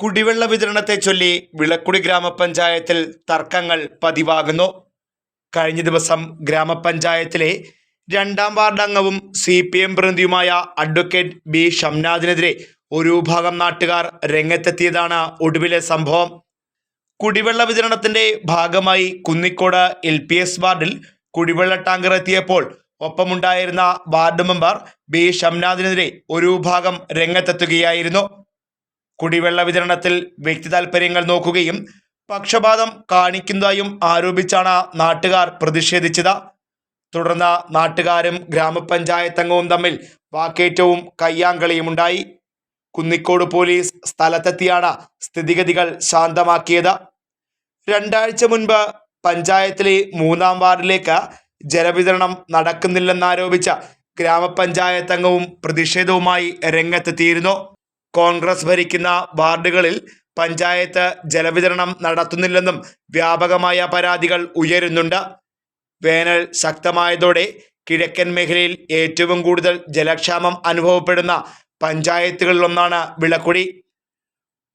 കുടിവെള്ള വിതരണത്തെ ചൊല്ലി വിളക്കുടി ഗ്രാമപഞ്ചായത്തിൽ തർക്കങ്ങൾ പതിവാകുന്നു. കഴിഞ്ഞ ദിവസം ഗ്രാമപഞ്ചായത്തിലെ രണ്ടാം വാർഡ് അംഗവും സി പി എം പ്രതിനിധിയുമായ അഡ്വക്കേറ്റ് ബി ഷംനാഥിനെതിരെ ഒരു വിഭാഗം നാട്ടുകാർ രംഗത്തെത്തിയതാണ് ഒടുവിലെ സംഭവം. കുടിവെള്ള വിതരണത്തിന്റെ ഭാഗമായി കുന്നിക്കോട് എൽ പി എസ് വാർഡിൽ കുടിവെള്ള ടാങ്കർ എത്തിയപ്പോൾ ഒപ്പമുണ്ടായിരുന്ന വാർഡ് മെമ്പർ ബി ഷംനാഥിനെതിരെ ഒരു വിഭാഗം രംഗത്തെത്തുകയായിരുന്നു. കുടിവെള്ള വിതരണത്തിൽ വ്യക്തി താൽപ്പര്യങ്ങൾ നോക്കുകയും പക്ഷപാതം കാണിക്കുന്നതായും ആരോപിച്ചാണ് നാട്ടുകാർ പ്രതിഷേധിച്ചത്. തുടർന്ന് നാട്ടുകാരും ഗ്രാമപഞ്ചായത്ത് അംഗവും തമ്മിൽ വാക്കേറ്റവും കയ്യാങ്കളിയും ഉണ്ടായി. കുന്നിക്കോട് പോലീസ് സ്ഥലത്തെത്തിയാണ് സ്ഥിതിഗതികൾ ശാന്തമാക്കിയത്. രണ്ടാഴ്ച മുൻപ് പഞ്ചായത്തിലെ മൂന്നാം വാർഡിലേക്ക് ജലവിതരണം നടക്കുന്നില്ലെന്നാരോപിച്ച ഗ്രാമപഞ്ചായത്ത് അംഗവും പ്രതിഷേധവുമായി രംഗത്തെത്തിയിരുന്നു. കോൺഗ്രസ് ഭരിക്കുന്ന വാർഡുകളിൽ പഞ്ചായത്ത് ജലവിതരണം നടത്തുന്നില്ലെന്നും വ്യാപകമായ പരാതികൾ ഉയരുന്നുണ്ട്. വേനൽ ശക്തമായതോടെ കിഴക്കൻ മേഖലയിൽ ഏറ്റവും കൂടുതൽ ജലക്ഷാമം അനുഭവപ്പെടുന്ന പഞ്ചായത്തുകളിലൊന്നാണ് വിളക്കുടി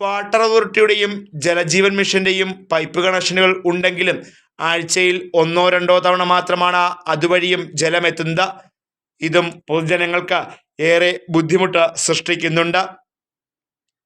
വാട്ടർ അതോറിറ്റിയുടെയും ജലജീവൻ മിഷന്റെയും പൈപ്പ് കണക്ഷനുകൾ ഉണ്ടെങ്കിലും ആഴ്ചയിൽ ഒന്നോ രണ്ടോ തവണ മാത്രമാണ് അതുവഴിയും ജലമെത്തുന്നത്. ഇതും പൊതുജനങ്ങൾക്ക് ഏറെ ബുദ്ധിമുട്ട് സൃഷ്ടിക്കുന്നുണ്ട്.